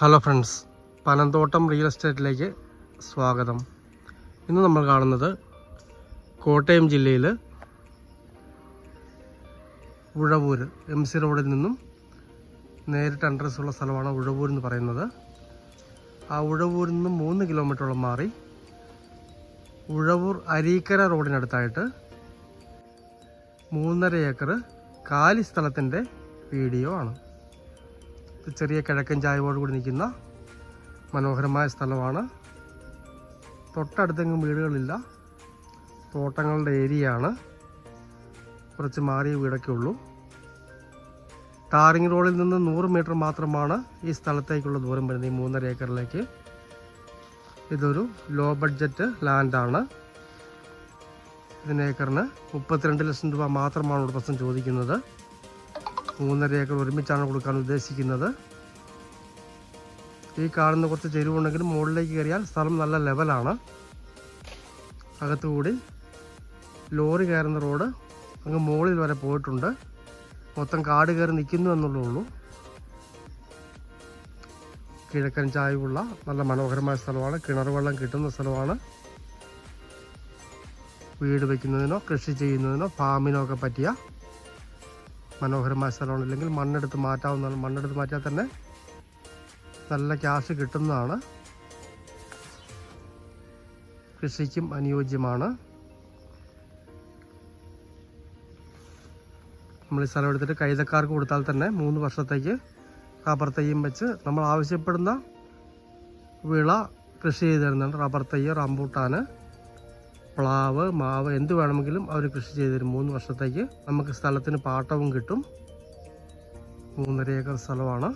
Hello friends Panamthottam real എസ്റ്റേറ്റിലേക്ക് സ്വാഗതം. ഇന്ന് നമ്മൾ കാണുന്നത് കോട്ടയം ജില്ലയിൽ ഉഴവൂർ എം സി റോഡിൽ നിന്നും നേരിട്ട് അഡ്രസ് ഉള്ള സ്ഥലമാണ് ഉഴവൂർ എന്ന് പറയുന്നത്. ആ ഉഴവൂരിൽ നിന്നും മൂന്ന് കിലോമീറ്ററോളം മാറി ഉഴവൂർ അരീക്കര റോഡിനടുത്തായിട്ട് മൂന്നര ഏക്കർ കാലി സ്ഥലത്തിന്റെ വീഡിയോ ആണ്. ചെറിയ കിഴക്കൻ ചായവോട് കൂടി നിൽക്കുന്ന മനോഹരമായ സ്ഥലമാണ്. തൊട്ടടുത്തെങ്ങും വീടുകളില്ല. തോട്ടങ്ങളുടെ ഏരിയ ആണ് കുറച്ച് മാറിയ വീടൊക്കെ ഉള്ളൂ. ടാറിങ് റോഡിൽ നിന്ന് നൂറ് മീറ്റർ മാത്രമാണ് ഈ സ്ഥലത്തേക്കുള്ള ദൂരം വരുന്നത് ഈ മൂന്നര ഏക്കറിലേക്ക്. ഇതൊരു ലോ ബഡ്ജറ്റ് ലാൻഡാണ്. ഇതിന് ഏക്കറിന് മുപ്പത്തിരണ്ട് ലക്ഷം രൂപ മാത്രമാണ് ഉടമസ്ഥൻ ചോദിക്കുന്നത്. മൂന്നര ഏക്കർ ഒരുമിച്ചാണ് കൊടുക്കാൻ ഉദ്ദേശിക്കുന്നത്. ഈ കാണുന്ന കുറച്ച് ചെരുവുണ്ടെങ്കിലും മുകളിലേക്ക് കയറിയാൽ സ്ഥലം നല്ല ലെവലാണ്. അകത്തുകൂടി ലോറി കയറുന്ന റോഡ് അങ്ങ് മുകളിൽ വരെ പോയിട്ടുണ്ട്. മൊത്തം കാട് കയറി നിൽക്കുന്നു എന്നുള്ളേ കിഴക്കൻ ചായവുള്ള നല്ല മനോഹരമായ സ്ഥലമാണ്. കിണർ വെള്ളം കിട്ടുന്ന സ്ഥലമാണ്. വീട് വയ്ക്കുന്നതിനോ കൃഷി ചെയ്യുന്നതിനോ ഫാമിനോ ഒക്കെ പറ്റിയ മനോഹരമായ സ്ഥലമാണ്. ഇല്ലെങ്കിൽ മണ്ണെടുത്ത് മാറ്റാവുന്നതാണ്. മണ്ണെടുത്ത് മാറ്റിയാൽ തന്നെ നല്ല ക്യാഷ് കിട്ടുന്നതാണ്. കൃഷിക്കും അനുയോജ്യമാണ്. നമ്മൾ ഈ സ്ഥലം എടുത്തിട്ട് കൈതക്കാർക്ക് കൊടുത്താൽ തന്നെ മൂന്ന് വർഷത്തേക്ക് റബ്ബർ തയ്യും വെച്ച് നമ്മൾ ആവശ്യപ്പെടുന്ന വിള കൃഷി ചെയ്ത് തരുന്നുണ്ട് റബ്ബർ തൈ റംബൂട്ടാന്. പ്ലാവ് മാവ് എന്ത് വേണമെങ്കിലും അവർ കൃഷി ചെയ്ത് തരും മൂന്ന് വർഷത്തേക്ക് നമുക്ക് സ്ഥലത്തിന് പാട്ടവും കിട്ടും. മൂന്നര ഏക്കർ സ്ഥലമാണ്.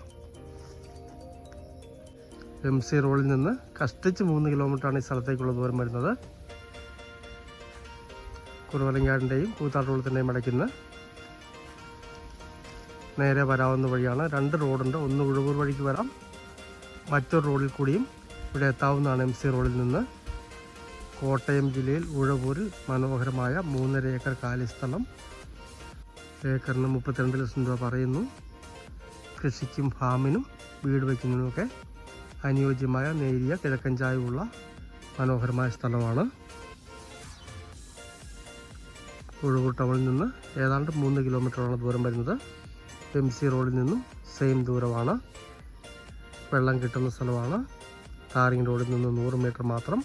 എം സി റോഡിൽ നിന്ന് കഷ്ടിച്ച് മൂന്ന് കിലോമീറ്ററാണ് ഈ സ്ഥലത്തേക്കുള്ള ദൂരം വരുന്നത്. കുറുവലങ്ങാടിന്റെയും കൂത്താട്ടുകുളത്തിന്റെയും ഇടയ്ക്കുന്ന നേരെ വരാവുന്ന വഴിയാണ്. രണ്ട് റോഡുണ്ട്. ഒന്ന് ഉഴവൂർ വഴിക്ക് വരാം. മറ്റൊരു റോഡിൽ കൂടിയും ഇവിടെ എത്താവുന്നതാണ് എം സി റോഡിൽ നിന്ന്. കോട്ടയം ജില്ലയിൽ ഉഴവൂരിൽ മനോഹരമായ മൂന്നര ഏക്കർ കാലി സ്ഥലം ഏക്കറിന് മുപ്പത്തിരണ്ട് ലക്ഷം രൂപ പറയുന്നു. കൃഷിക്കും ഫാമിനും വീട് വയ്ക്കുന്നതിനുമൊക്കെ അനുയോജ്യമായ നേരിയ കിഴക്കൻ ചായവുള്ള മനോഹരമായ സ്ഥലമാണ്. ഉഴവൂർ ടൗണിൽ നിന്ന് ഏതാണ്ട് മൂന്ന് കിലോമീറ്ററാണ് ദൂരം വരുന്നത് എം സി റോഡിൽ നിന്നും സെയിം ദൂരമാണ്. വെള്ളം കിട്ടുന്ന സ്ഥലമാണ്. കാറിങ് റോഡിൽ നിന്ന് നൂറ് മീറ്റർ മാത്രം